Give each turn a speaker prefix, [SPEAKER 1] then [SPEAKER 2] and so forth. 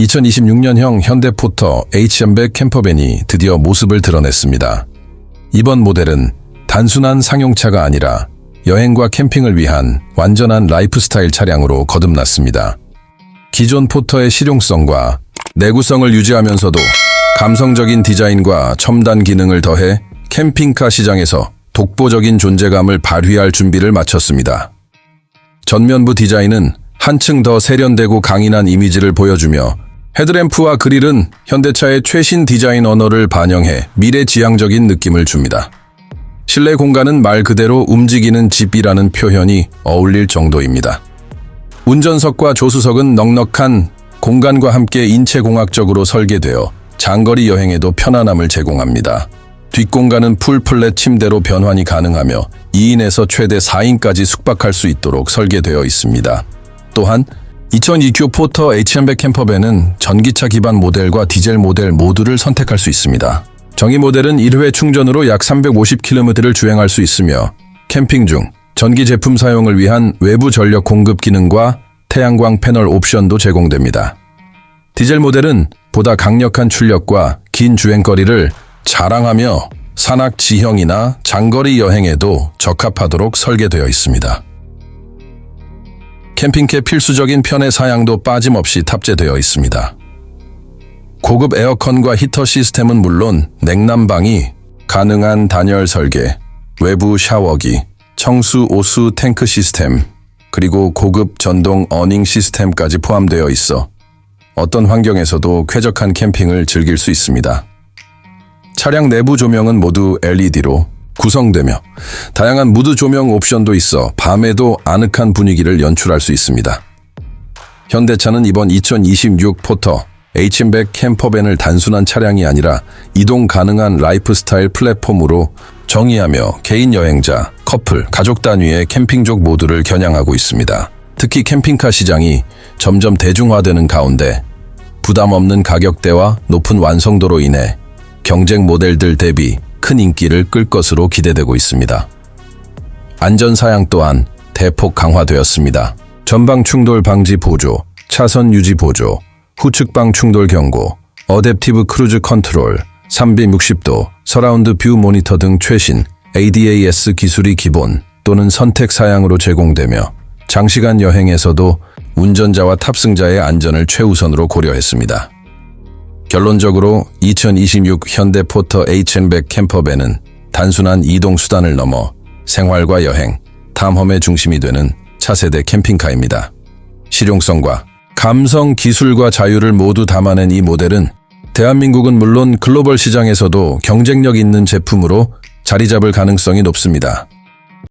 [SPEAKER 1] 2026년형 현대포터 HM100 캠퍼밴이 드디어 모습을 드러냈습니다. 이번 모델은 단순한 상용차가 아니라 여행과 캠핑을 위한 완전한 라이프스타일 차량으로 거듭났습니다. 기존 포터의 실용성과 내구성을 유지하면서도 감성적인 디자인과 첨단 기능을 더해 캠핑카 시장에서 독보적인 존재감을 발휘할 준비를 마쳤습니다. 전면부 디자인은 한층 더 세련되고 강인한 이미지를 보여주며 헤드램프와 그릴은 현대차의 최신 디자인 언어를 반영해 미래지향적인 느낌을 줍니다. 실내 공간은 말 그대로 움직이는 집이라는 표현이 어울릴 정도입니다. 운전석과 조수석은 넉넉한 공간과 함께 인체공학적으로 설계되어 장거리 여행에도 편안함을 제공합니다. 뒷공간은 풀플랫 침대로 변환이 가능하며 2인에서 최대 4인까지 숙박할 수 있도록 설계되어 있습니다. 또한 2002Q 포터 HM100 캠퍼밴은 전기차 기반 모델과 디젤 모델 모두를 선택할 수 있습니다. 정의 모델은 1회 충전으로 약 350km를 주행할 수 있으며 캠핑 중 전기 제품 사용을 위한 외부 전력 공급 기능과 태양광 패널 옵션도 제공됩니다. 디젤 모델은 보다 강력한 출력과 긴 주행거리를 자랑하며 산악 지형이나 장거리 여행에도 적합하도록 설계되어 있습니다. 캠핑카 필수적인 편의 사양도 빠짐없이 탑재되어 있습니다. 고급 에어컨과 히터 시스템은 물론 냉난방이 가능한 단열 설계, 외부 샤워기, 청수 오수 탱크 시스템, 그리고 고급 전동 어닝 시스템까지 포함되어 있어 어떤 환경에서도 쾌적한 캠핑을 즐길 수 있습니다. 차량 내부 조명은 모두 LED로 구성되며 다양한 무드 조명 옵션도 있어 밤에도 아늑한 분위기를 연출할 수 있습니다. 현대차는 이번 2026 포터 HM100 캠퍼밴을 단순한 차량이 아니라 이동 가능한 라이프스타일 플랫폼으로 정의하며 개인 여행자, 커플, 가족 단위의 캠핑족 모두를 겨냥하고 있습니다. 특히 캠핑카 시장이 점점 대중화되는 가운데 부담 없는 가격대와 높은 완성도로 인해 경쟁 모델들 대비 큰 인기를 끌 것으로 기대되고 있습니다. 안전 사양 또한 대폭 강화되었습니다. 전방 충돌 방지 보조, 차선 유지 보조, 후측방 충돌 경고, 어댑티브 크루즈 컨트롤, 360도, 서라운드 뷰 모니터 등 최신 ADAS 기술이 기본 또는 선택 사양으로 제공되며 장시간 여행에서도 운전자와 탑승자의 안전을 최우선으로 고려했습니다. 결론적으로 2026 현대 포터 HN100 캠퍼밴은 단순한 이동 수단을 넘어 생활과 여행, 탐험의 중심이 되는 차세대 캠핑카입니다. 실용성과 감성, 기술과 자유를 모두 담아낸 이 모델은 대한민국은 물론 글로벌 시장에서도 경쟁력 있는 제품으로 자리 잡을 가능성이 높습니다.